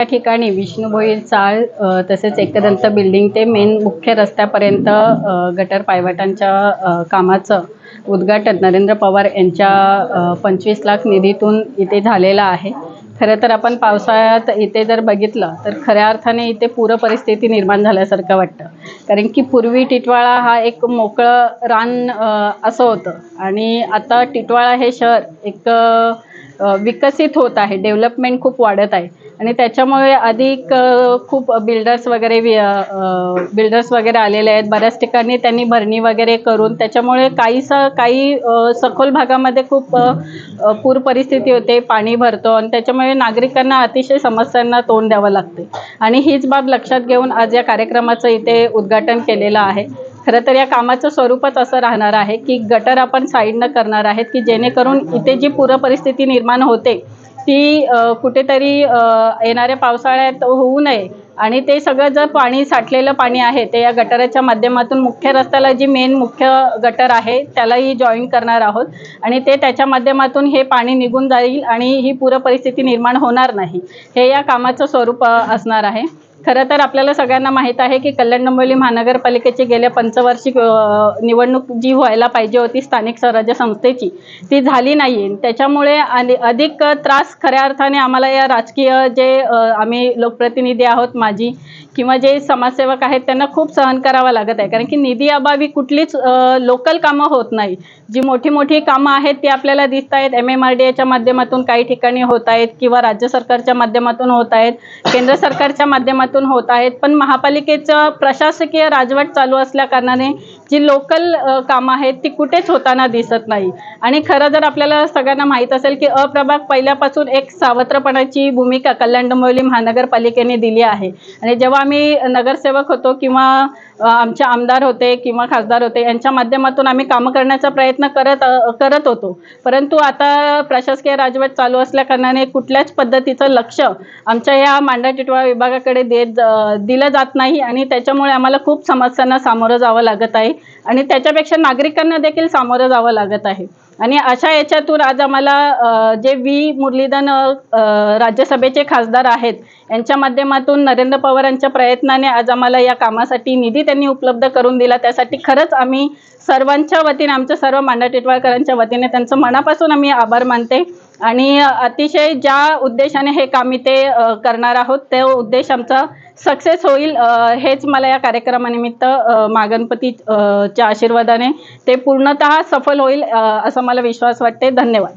या ठिकाणी विष्णू भोईर चाळ तसेच एकदंत बिल्डिंग ते मेन मुख्य रस्त्यापर्यंत गटर पायवाटांच्या कामाचं उद्घाटन नरेंद्र पवार यांच्या पंचवीस लाख निधीतून इथे झालेलं आहे. खरं तर आपण पावसाळ्यात इथे जर बघितलं तर खऱ्या अर्थाने इथे पूर परिस्थिती निर्माण झाल्यासारखं वाटतं. कारण की पूर्वी टिटवाळा हा एक मोकळं रान असं होतं. आणि आता टिटवाळा हे शहर एक विकसित होत आहे डेव्हलपमेंट खूप वाढत आहे. आणि त्याच्यामुळे अधिक खूप बिल्डर्स वगैरे बिल्डर्स वगैरे आलेले आहेत. बऱ्याच ठिकाणी त्यांनी भरणी वगैरे करून त्याच्यामुळे काहीसा काही सखोल भागामध्ये खूप पूर परिस्थिती होते पाणी भरतो आणि त्याच्यामुळे नागरिकांना अतिशय समस्यांना तोंड द्यावं लागते. आणि हीच बाब लक्षात घेऊन आज या कार्यक्रमाचं इथे उद्घाटन केलेलं आहे. खरं तर या कामाचं स्वरूपच असं राहणार आहे की गटर आपण साईडनं करणार आहेत की जेणेकरून इथे जी पूरपरिस्थिती निर्माण होते ती कुठेतरी येणाऱ्या पावसाळ्यात होऊ नये. आणि ते सगळं जर पाणी साठलेलं पाणी आहे ते या गटाराच्या माध्यमातून मुख्य रस्त्याला जी मेन मुख्य गटर आहे त्यालाही जॉईन करणार आहोत. आणि ते त्याच्या माध्यमातून हे पाणी निघून जाईल आणि ही पूर परिस्थिती निर्माण होणार नाही. हे या कामाचं स्वरूप असणार आहे. खरं तर आपल्याला सगळ्यांना माहीत आहे की कल्याण डोंबिवली महानगरपालिकेची गेल्या पंचवार्षिक निवडणूक जी व्हायला पाहिजे होती स्थानिक स्वराज्य संस्थेची ती झाली नाही आहे त्याच्यामुळे आणि अधिक त्रास खऱ्या अर्थाने आम्हाला या राजकीय जे आम्ही लोकप्रतिनिधी आहोत माझी किंवा जे समाजसेवक आहेत त्यांना खूप सहन करावा लागत आहे. कारण की निधी अभावी कुठलीच लोकल कामं होत नाही. जी मोठी मोठी कामं आहेत ती आपल्याला दिसत आहेत. एम एम आर डी एच्या माध्यमातून काही ठिकाणी होत आहेत किंवा राज्य सरकारच्या माध्यमातून होत आहेत. केंद्र सरकारच्या माध्यमातून होत आहेत. पण महापालिकेचं प्रशासकीय राजवट चालू असल्या कारणाने जी लोकल कामं आहेत ती कुठेच होताना दिसत नाही. आणि खरं जर आपल्याला सगळ्यांना माहीत असेल की अप्रभाग पहिल्यापासून एक सावत्रपणाची भूमिका कल्याण डोंबिवली महानगरपालिकेने दिली आहे. आणि जेव्हा आम्ही नगरसेवक होतो किंवा आमचे आमदार होते किंवा खासदार होते यांच्या माध्यमातून आम्ही कामं करण्याचा प्रयत्न करत करत होतो. परंतु आता प्रशासकीय राजवट चालू असल्याकारणाने कुठल्याच पद्धतीचं लक्ष आमच्या या मांडा टिटवाळा विभागाकडे देत दिलं जात नाही आणि त्याच्यामुळे आम्हाला खूप समस्यांना सामोरं जावं लागत आहे. आणि त्याच्यापेक्षा नागरिकांना देखील सामोरं जावं लागत आहे. आणि अशा याच्यातून आज आम्हाला जे व्ही. मुरलीधन राज्यसभेचे खासदार आहेत यांच्या माध्यमातून नरेंद्र पवारांच्या प्रयत्नाने आज आम्हाला या कामासाठी निधी त्यांनी उपलब्ध करून दिला. त्यासाठी खरंच आम्ही सर्वांच्या वतीने आमच्या सर्व मांडा टिटवाळकरांच्या वतीने त्यांचं मनापासून आम्ही आभार मानते. आणि अतिशय ज्या उद्देशाने हे काम इथे करणार आहोत तो उद्देश आमचा सक्सेस होईल हेच मला या कार्यक्रमानिमित्त मागणपतीच्या मागणपती च्या आशीर्वादाने ते पूर्णतः सफल होईल असा मला विश्वास वाटते. धन्यवाद.